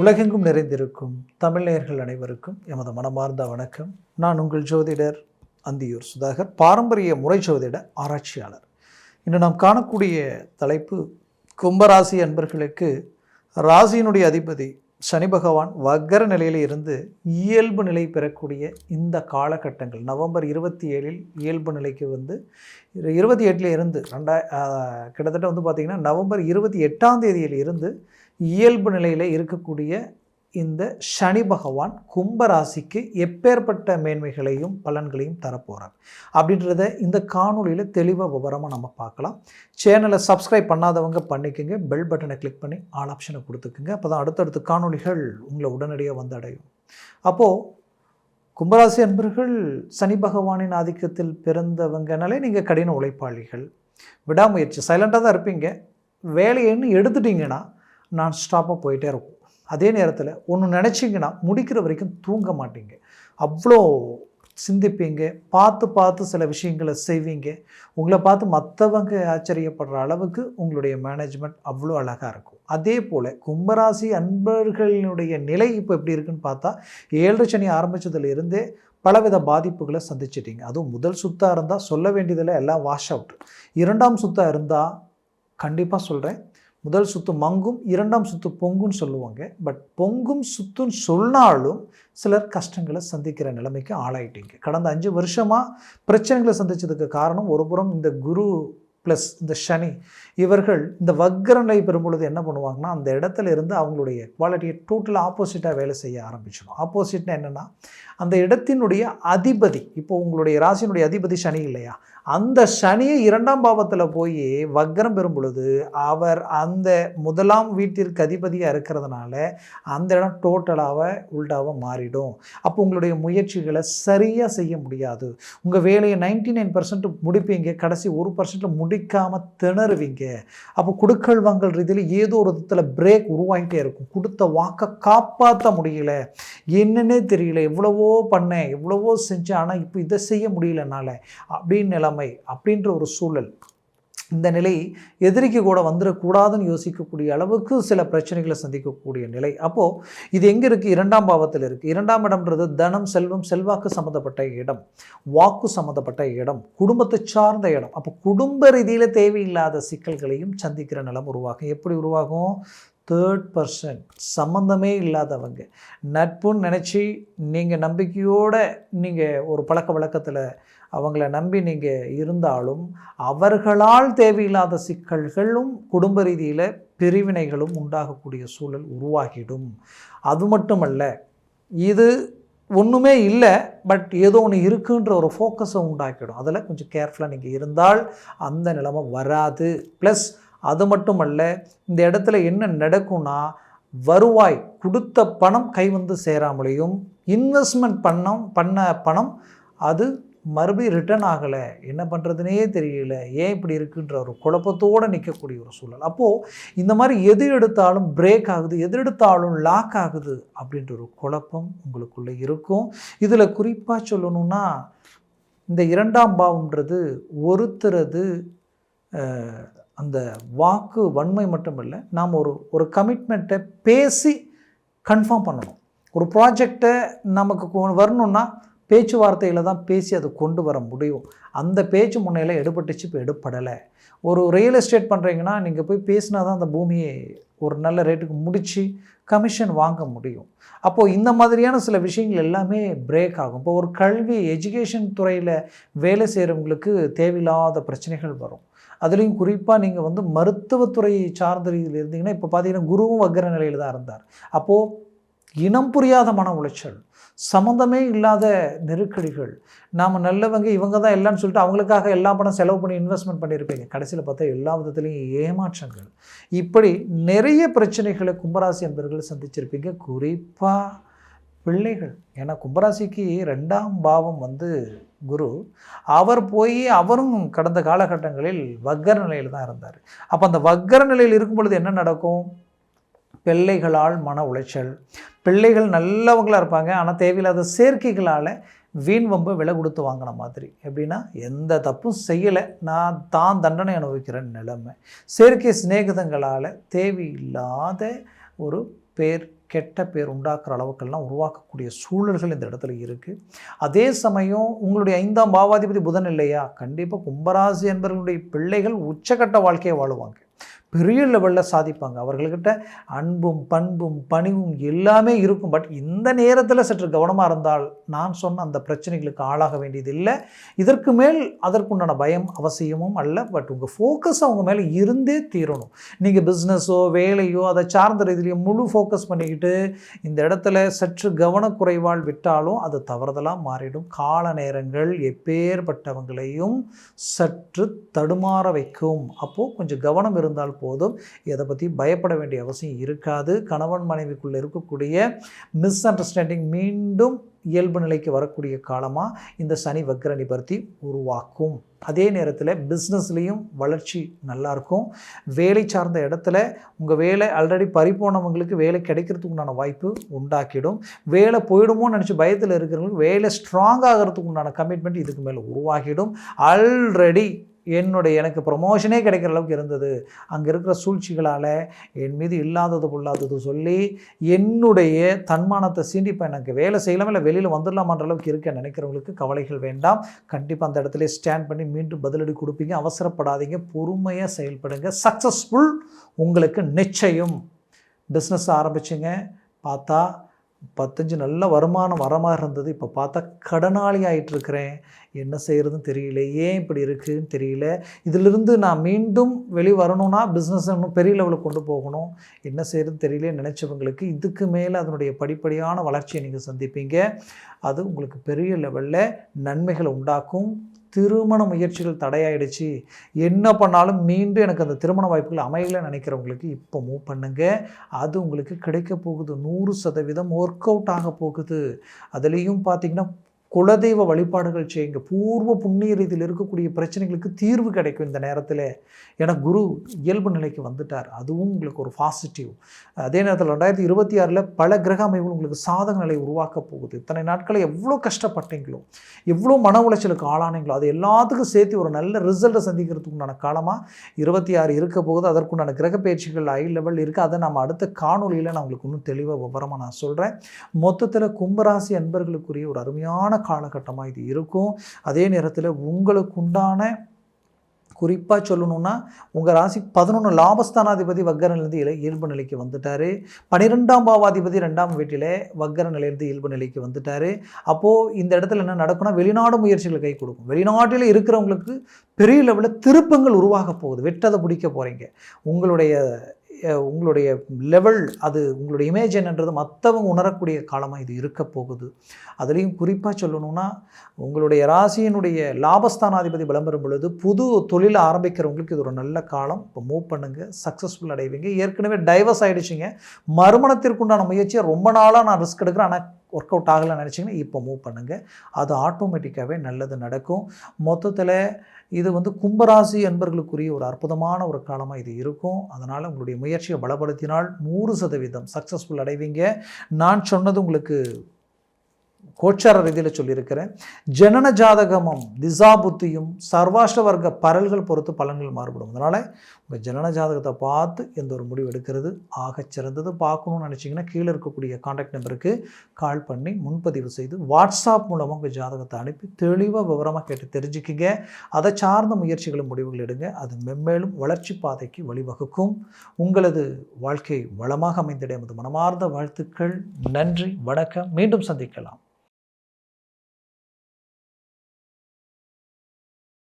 உலகெங்கும் நிறைந்திருக்கும் தமிழ்நேயர்கள் அனைவருக்கும் எமது மனமார்ந்த வணக்கம். நான் உங்கள் ஜோதிடர் அந்தியூர் சுதாகர் பாரம்பரிய முறை ஜோதிட ஆராய்ச்சியாளர். இன்று நாம் காணக்கூடிய தலைப்பு கும்பராசி அன்பர்களுக்கு ராசியினுடைய அதிபதி சனி பகவான் வக்கர நிலையில் இருந்து இயல்பு நிலை பெறக்கூடிய இந்த காலகட்டங்கள். நவம்பர் இருபத்தி ஏழில் இயல்பு நிலைக்கு வந்து இருபத்தி எட்டில் இருந்து ரெண்டா கிட்டத்தட்ட வந்து பார்த்திங்கன்னா நவம்பர் இருபத்தி எட்டாம் தேதியில் இருந்து இயல்பு நிலையில் இருக்கக்கூடிய இந்த சனி பகவான் கும்பராசிக்கு எப்பேற்பட்ட மேன்மைகளையும் பலன்களையும் தரப்போகிறார் அப்படின்றத இந்த காணொலியில் தெளிவாக விவரமாக நம்ம பார்க்கலாம். சேனலை சப்ஸ்கிரைப் பண்ணாதவங்க பண்ணிக்கோங்க. பெல் பட்டனை கிளிக் பண்ணி ஆல் ஆப்ஷனை கொடுத்துக்குங்க. அப்போ தான் அடுத்தடுத்த காணொளிகள் உங்களை உடனடியாக வந்து அடையும் அப்போது கும்பராசி அன்பர்கள் சனி பகவானின் ஆதிக்கத்தில் பிறந்தவங்கனாலே நீங்கள் கடின உழைப்பாளிகள். விடாமுயற்சி சைலண்ட்டாக தான் இருப்பீங்க. வேலையன்னு எடுத்துட்டிங்கன்னா நான் ஸ்டாப்பாக போயிட்டே இருக்கும். அதே நேரத்தில் ஒன்று நினச்சிங்கன்னா முடிக்கிற வரைக்கும் தூங்க மாட்டீங்க. அவ்வளோ சிந்திப்பீங்க பார்த்து பார்த்து சில விஷயங்களை செய்வீங்க. உங்களை பார்த்து மற்றவங்க ஆச்சரியப்படுற அளவுக்கு உங்களுடைய மேனேஜ்மெண்ட் அவ்வளோ அழகாக இருக்கும். அதே போல் கும்பராசி அன்பர்களினுடைய நிலை இப்போ எப்படி இருக்குன்னு பார்த்தா ஏழரை சனி ஆரம்பித்ததுலேருந்தே பலவித பாதிப்புகளை சந்திச்சிட்டிங்க. அதுவும் முதல் சுத்தாக இருந்தால் சொல்ல வேண்டியதில் எல்லாம் வாஷ் அவுட் இரண்டாம் சுத்தாக இருந்தால் கண்டிப்பாக சொல்கிறேன் முதல் சுத்து மங்கும் இரண்டாம் சுத்து பொங்குன்னு சொல்லுவாங்க. பட் பொங்கும் சுத்துன்னு சொன்னாலும் சிலர் கஷ்டங்களை சந்திக்கிற நிலைமைக்கு ஆளாயிட்டீங்க. கடந்த அஞ்சு வருஷமாக பிரச்சனைகளை சந்தித்ததுக்கு காரணம் ஒருபுறம் இந்த குரு ப்ளஸ் இந்த சனி. இவர்கள் இந்த வக்கர நிலை பெறும்பொழுது என்ன பண்ணுவாங்கன்னா அந்த இடத்துல இருந்து அவங்களுடைய குவாலிட்டியை டோட்டலாக ஆப்போசிட்டாக வேலை செய்ய ஆரம்பிச்சிடும். ஆப்போசிட்னா என்னென்னா அந்த இடத்தினுடைய அதிபதி இப்போ உங்களுடைய ராசியினுடைய அதிபதி சனி இல்லையா? அந்த சனியை இரண்டாம் பாவத்தில் போய் வக்கரம் பெறும் பொழுது அவர் அந்த முதலாம் வீட்டிற்கு அதிபதியாக இருக்கிறதுனால அந்த இடம் டோட்டலாக உள்டாவாக மாறிடும். அப்போ உங்களுடைய முயற்சிகளை சரியாக செய்ய முடியாது. உங்கள் வேலையை நைன்டி நைன் பர்சன்ட் முடிப்பீங்க. கடைசி ஒரு பர்சன்ட் முடிக்காமல் திணறுவீங்க. அப்போ கொடுக்கல் வாங்கல் ரீதியில் ஏதோ ஒரு விதத்தில் பிரேக் உருவாகிட்டே இருக்கும். கொடுத்த வாக்கை காப்பாற்ற முடியல. என்னன்னே தெரியல. எவ்வளவோ பண்ணேன் எவ்வளவோ செஞ்சேன் ஆனால் இப்போ இதை செய்ய முடியலனால. அப்படின்னு நிலைமை அப்படின்ற ஒரு சூழல் இந்த நிலை எதிரிக்கு கூட வந்துடக்கூடாதுன்னு யோசிக்கக்கூடிய அளவுக்கு சில பிரச்சனைகளை சந்திக்கக்கூடிய நிலை. அப்போது இது எங்கே இருக்குது இரண்டாம் பாவத்தில் இருக்குது இரண்டாம் இடம்ன்றது தனம் செல்வம் செல்வாக்கு சம்மந்தப்பட்ட இடம் வாக்கு சம்மந்தப்பட்ட இடம் குடும்பத்தை சார்ந்த இடம். அப்போ குடும்ப ரீதியில் தேவையில்லாத சிக்கல்களையும் சந்திக்கிற நிலம் உருவாகும். எப்படி உருவாகும்? தேர்ட் பர்சன் சம்மந்தமே இல்லாதவங்க. நட்புன்னு நினச்சி நீங்கள் நம்பிக்கையோடு நீங்கள் ஒரு பழக்க வழக்கத்தில் அவங்கள நம்பி நீங்கள் இருந்தாலும் அவர்களால் தேவையில்லாத சிக்கல்களும் குடும்ப ரீதியில் பிரிவினைகளும் உண்டாகக்கூடிய சூழல் உருவாகிடும். அது மட்டுமல்ல இது ஒன்றுமே இல்லை பட் ஏதோ ஒன்று இருக்குன்ற ஒரு ஃபோக்கஸை உண்டாக்கிடும். அதில் கொஞ்சம் கேர்ஃபுல்லாக நீங்கள் இருந்தால் அந்த நிலைமை வராது. ப்ளஸ் அது மட்டுமல்ல இந்த இடத்துல என்ன நடக்கும்னா வருவாய் கொடுத்த பணம் கை வந்து சேராமலையும் இன்வெஸ்ட்மெண்ட் பண்ணம் பண்ண பணம் அது மறுபடியும் ரிட்டர்ன் ஆகலை. என்ன பண்ணுறதுனே தெரியல. ஏன் இப்படி இருக்குன்ற ஒரு குழப்பத்தோடு நிற்கக்கூடிய ஒரு சூழல். அப்போது இந்த மாதிரி எது எடுத்தாலும் பிரேக் ஆகுது எது எடுத்தாலும் லாக் ஆகுது அப்படின்ற ஒரு குழப்பம் உங்களுக்குள்ளே இருக்கும். இதில் குறிப்பாக சொல்லணும்னா இந்த இரண்டாம் பாவம்ன்றது ஒருத்தரது அந்த வாக்கு வன்மை மட்டும் இல்லை நாம் ஒரு ஒரு கமிட்மெண்ட்டை பேசி கன்ஃபார்ம் பண்ணணும். ஒரு ப்ராஜெக்டை நமக்கு வரணுன்னா வரணும்னா பேச்சுவார்த்தையில் தான் பேசி அதை கொண்டு வர முடியும். அந்த பேச்சு முன்னையில் எடுபட்டுச்சு இப்போ எடுப்படலை ஒரு ரியல் எஸ்டேட் பண்ணுறீங்கன்னா நீங்கள் போய் பேசினா தான் அந்த பூமியை ஒரு நல்ல ரேட்டுக்கு முடித்து கமிஷன் வாங்க முடியும். அப்போது இந்த மாதிரியான சில விஷயங்கள் எல்லாமே பிரேக் ஆகும். இப்போ ஒரு கல்வி எஜுகேஷன் துறையில் வேலை செய்கிறவங்களுக்கு தேவையில்லாத பிரச்சனைகள் வரும். அதுலேயும் குறிப்பாக நீங்கள் வந்து மருத்துவத்துறையை சார்ந்த ரீதியில் இருந்தீங்கன்னா இப்போ பார்த்தீங்கன்னா குருவும் வக்கர நிலையில் தான் இருந்தார். அப்போது இனம் புரியாத மன உளைச்சல் சம்மந்தமே இல்லாத நெருக்கடிகள். நாம் நல்லவங்க இவங்க தான் எல்லாம்னு சொல்லிட்டு அவங்களுக்காக எல்லா பணம் செலவு பண்ணி இன்வெஸ்ட்மெண்ட் பண்ணியிருப்பீங்க. கடைசியில் பார்த்தா எல்லா விதத்துலேயும் ஏமாற்றங்கள். இப்படி நிறைய பிரச்சனைகளை கும்பராசி என்பர்கள் சந்திச்சிருப்பீங்க. குறிப்பாக பிள்ளைகள். ஏன்னா கும்பராசிக்கு ரெண்டாம் பாவம் வந்து குரு. அவர் போய் அவரும் கடந்த காலகட்டங்களில் வக்கர நிலையில் தான் இருந்தார். அப்போ அந்த வக்கர நிலையில் இருக்கும் பொழுது என்ன நடக்கும்? பிள்ளைகளால் மன உளைச்சல். பிள்ளைகள் நல்லவங்களாக இருப்பாங்க ஆனால் தேவையில்லாத சேர்க்கைகளால் வீண் வம்பு விலை கொடுத்து வாங்கின மாதிரி. எப்படின்னா எந்த தப்பும் செய்யலை. நான் தான் தண்டனை அனுபவிக்கிற நிலைமை. செயற்கை சிநேகிதங்களால் தேவையில்லாத ஒரு பேர் கெட்ட பேர் உண்டாக்குற அளவுக்கெல்லாம் உருவாக்கக்கூடிய சூழல்கள் இந்த இடத்துல இருக்குது அதே சமயம் உங்களுடைய ஐந்தாம் பாவாதிபதி புதன் இல்லையா? கண்டிப்பாக கும்பராசி என்பவர்களுடைய பிள்ளைகள் உச்சக்கட்ட வாழ்க்கையை வாழுவாங்க. பெரிய லெவலில் சாதிப்பாங்க. அவர்கள்கிட்ட அன்பும் பண்பும் பணிவும் எல்லாமே இருக்கும். பட் இந்த நேரத்தில் சற்று கவனமாக இருந்தால் நான் சொன்ன அந்த பிரச்சனைகளுக்கு ஆளாக வேண்டியதில்லை இதற்கு மேல் அதற்குண்டான பயம் அவசியமும் அல்ல. பட் உங்கள் ஃபோக்கஸ் அவங்க மேலே இருந்தே தீரணும். நீங்கள் பிஸ்னஸோ வேலையோ அதை சார்ந்த ரீதியிலேயே முழு ஃபோக்கஸ் பண்ணிக்கிட்டு இந்த இடத்துல சற்று கவனக்குறைவால் விட்டாலும் அது தவறுதலாக மாறிடும். கால நேரங்கள் எப்பேற்பட்டவங்களையும் சற்று தடுமாற வைக்கும். அப்போது கொஞ்சம் கவனம் இருந்தால் போதும். எதை பற்றி பயப்பட வேண்டிய அவசியம் இருக்காது. கணவன் மனைவிக்குள்ளே இருக்கக்கூடிய மிஸ் அண்டர்ஸ்டாண்டிங் மீண்டும் இயல்பு நிலைக்கு வரக்கூடிய காலமாக இந்த சனி வக்ர நிபர்த்தி உருவாக்கும். அதே நேரத்தில் பிஸ்னஸ்லேயும் வளர்ச்சி நல்லாயிருக்கும் வேலை சார்ந்த இடத்துல உங்கள் வேலை ஆல்ரெடி பறிப்போனவங்களுக்கு வேலை கிடைக்கிறதுக்கு உண்டான வாய்ப்பு உண்டாக்கிடும். வேலை போயிடுமோன்னு நினச்சி பயத்தில் இருக்கிறவங்களுக்கு வேலை ஸ்ட்ராங் ஆகிறதுக்கு உண்டான கமிட்மெண்ட் இதுக்கு மேலே உருவாகிடும். ஆல்ரெடி என்னுடைய எனக்கு ப்ரொமோஷனே கிடைக்கிற அளவுக்கு இருந்தது. அங்கே இருக்கிற சூழ்ச்சிகளால் என் மீது இல்லாதது பொல்லாதது சொல்லி என்னுடைய தன்மானத்தை சீண்டி இப்போ எனக்கு வேலை செய்யலாமல் இல்லை வெளியில் வந்துடலாமான்ற அளவுக்கு இருக்க நினைக்கிறவங்களுக்கு கவலைகள் வேண்டாம். கண்டிப்பாக அந்த இடத்துல ஸ்டாண்ட் பண்ணி மீண்டும் பதிலடி கொடுப்பீங்க. அவசரப்படாதீங்க. பொறுமையாக செயல்படுங்க. சக்ஸஸ்ஃபுல் உங்களுக்கு நிச்சயம். பிஸ்னஸ் ஆரம்பிச்சிங்க. பார்த்தா பத்தஞ்சு நல்ல வருமானம் வர மாதிரி இருந்தது. இப்போ பார்த்தா கடனாளி ஆகிட்டு இருக்கிறேன். என்ன செய்கிறதுன்னு தெரியல. ஏன் இப்படி இருக்குதுன்னு தெரியல. இதிலிருந்து நான் மீண்டும் வெளி வரணும்னா பிஸ்னஸ் இன்னும் பெரிய லெவலுக்கு கொண்டு போகணும். என்ன செய்கிறதுன்னு தெரியல நினச்சவங்களுக்கு இதுக்கு மேலே அதனுடைய படிப்படியான வளர்ச்சியை நீங்கள் சந்திப்பீங்க. அது உங்களுக்கு பெரிய லெவலில் நன்மைகளை உண்டாக்கும். திருமண முயற்சிகள் தடையாயிடுச்சு. என்ன பண்ணாலும் மீண்டும் எனக்கு அந்த திருமண வாய்ப்புகள் அமையலன்னு நினைக்கிறவங்களுக்கு இப்போ மூவ் பண்ணுங்க. அது உங்களுக்கு கிடைக்க போகுது. நூறு சதவீதம் ஒர்க் அவுட் ஆக போகுது. அதுலேயும் பார்த்தீங்கன்னா குலதெய்வ வழிபாடுகள் செய்யுங்க. பூர்வ புண்ணிய ரீதியில் இருக்கக்கூடிய பிரச்சனைகளுக்கு தீர்வு கிடைக்கும் இந்த நேரத்தில். ஏன்னா குரு இயல்பு நிலைக்கு வந்துட்டார். அதுவும் உங்களுக்கு ஒரு பாசிட்டிவ் அதே நேரத்தில் ரெண்டாயிரத்தி இருபத்தி ஆறில் பல கிரக அமைப்புகள் உங்களுக்கு சாதக நிலை உருவாக்க போகுது. இத்தனை நாட்களை எவ்வளோ கஷ்டப்பட்டீங்களோ எவ்வளோ மன உளைச்சலுக்கு ஆளானீங்களோ அது எல்லாத்துக்கும் சேர்த்து ஒரு நல்ல ரிசல்ட்டை சந்திக்கிறதுக்கு உண்டான காலமாக இருபத்தி ஆறு இருக்க போகுது. அதற்குண்டான கிரக பயிற்சிகள் ஐ லெவல் இருக்குது அதை நம்ம அடுத்த காணொலியில் நான் உங்களுக்கு இன்னும் தெளிவாக விவரமாக நான் சொல்கிறேன் மொத்தத்தில் கும்பராசி அன்பர்களுக்குரிய ஒரு அருமையான காலகட்டமாக இது இருக்கும். அதே நேரத்தில் உங்களுக்கு உண்டான குறிப்பாக சொல்லணும்னா உங்கள் ராசி பதினொன்று லாபஸ்தானாதிபதி வக்கர நிலந்து இல இயல்பு நிலைக்கு வந்துட்டார். பன்னிரெண்டாம் பாவாதிபதி ரெண்டாம் வீட்டில் வக்கர நிலையிலிருந்து இயல்பு நிலைக்கு வந்துட்டார். அப்போது இந்த இடத்துல என்ன நடக்கும்னா வெளிநாடு முயற்சிகளை கை கொடுக்கும். வெளிநாட்டில் இருக்கிறவங்களுக்கு பெரிய லெவலில் திருப்பங்கள் உருவாக போகுது. வெட்டதை பிடிக்க போகிறீங்க உங்களுடைய உங்களுடைய லெவல் அது உங்களுடைய இமேஜ் என்னன்றது மற்றவங்க உணரக்கூடிய காலமாக இது இருக்க போகுது. அதுலேயும் குறிப்பாக சொல்லணும்னா உங்களுடைய ராசியினுடைய லாபஸ்தானாதிபதி விளம்பரம் பொழுது புது தொழில் ஆரம்பிக்கிறவங்களுக்கு இது ஒரு நல்ல காலம். இப்போ மூவ் பண்ணுங்கள் சக்ஸஸ்ஃபுல் அடைவீங்க. ஏற்கனவே டைவர்ஸ் ஆகிடுச்சிங்க மறுமணத்திற்குண்டான முயற்சியை ரொம்ப நாளாக நான் ரிஸ்க் எடுக்கிறேன். ஆனால் ஒர்க் அவுட் ஆகலை நினச்சிங்கன்னா இப்போ மூவ் பண்ணுங்கள் அது ஆட்டோமேட்டிக்காகவே நல்லது நடக்கும். மொத்தத்தில் இது வந்து கும்பராசி என்பர்களுக்குரிய ஒரு அற்புதமான ஒரு காலமாக இது இருக்கும். அதனால் உங்களுடைய முயற்சியை பலப்படுத்தினால் நூறு சதவீதம் சக்ஸஸ்ஃபுல் அடைவீங்க. நான் சொன்னது உங்களுக்கு கோச்சார ரீதியில் சொல்லியிருக்கிறேன். ஜனன ஜாதகமும் திசா புத்தியும் சர்வாஷ்ட வர்க்க பரல்கள் பொறுத்து பலன்கள் மாறுபடும். அதனால் உங்கள் ஜனன ஜாதகத்தை பார்த்து எந்த ஒரு முடிவு எடுக்கிறது ஆகச் சிறந்தது பார்க்கணும்னு நினச்சிங்கன்னா கீழே இருக்கக்கூடிய காண்டாக்ட் நம்பருக்கு கால் பண்ணி முன்பதிவு செய்து வாட்ஸ்அப் மூலமாக உங்கள் ஜாதகத்தை அனுப்பி தெளிவாக விவரமாக கேட்டு தெரிஞ்சுக்கிங்க. அதை சார்ந்த முயற்சிகளும் முடிவுகள் எடுங்க. அது மென்மேலும் வளர்ச்சி பாதைக்கு வழிவகுக்கும். உங்களது வாழ்க்கை வளமாக அமைந்திட எமது மனமார்ந்த வாழ்த்துக்கள். நன்றி வணக்கம். மீண்டும் சந்திக்கலாம்.